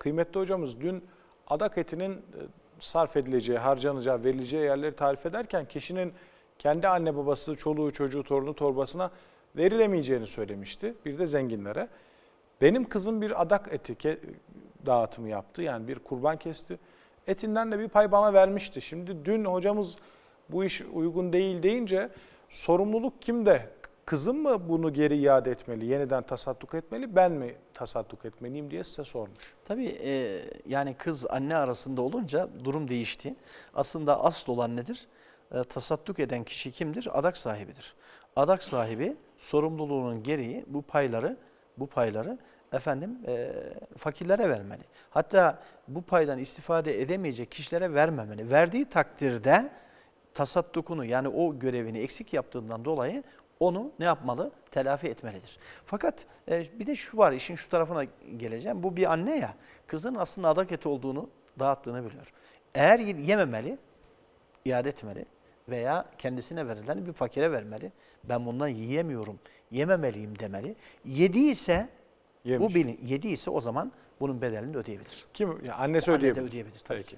kıymetli hocamız dün adak etinin e, sarf edileceği, harcanacağı, verileceği yerleri tarif ederken kişinin kendi anne babası, çoluğu, çocuğu, torunu, torbasına verilemeyeceğini söylemişti. Bir de zenginlere. Benim kızım bir adak eti dağıtımı yaptı. Yani bir kurban kesti. Etinden de bir pay bana vermişti. Şimdi dün hocamız bu iş uygun değil deyince sorumluluk kimde? Kızım mı bunu geri iade etmeli, yeniden tasadduk etmeli, ben mi tasadduk etmeliyim diye size sormuş. Tabii e, yani kız anne arasında olunca durum değişti. Aslında asıl olan nedir? E, tasadduk eden kişi kimdir? Adak sahibidir. Adak sahibi sorumluluğunun gereği bu payları bu payları efendim e, fakirlere vermeli. Hatta bu paydan istifade edemeyecek kişilere vermemeli. Verdiği takdirde tasaddukunu yani o görevini eksik yaptığından dolayı onu ne yapmalı? Telafi etmelidir. Fakat e, bir de şu var işin şu tarafına geleceğim. Bu bir anne ya kızın aslında adak eti olduğunu dağıttığını biliyor. Eğer yememeli, iade etmeli veya kendisine verilen bir fakire vermeli. Ben bundan yiyemiyorum, yememeliyim demeli. Yediyse Yemiş. bu beni yediyse o zaman bunun bedelini ödeyebilir. Kim? Ya annesi Anne de ödeyebilir. ödeyebilir tabii Peki. ki.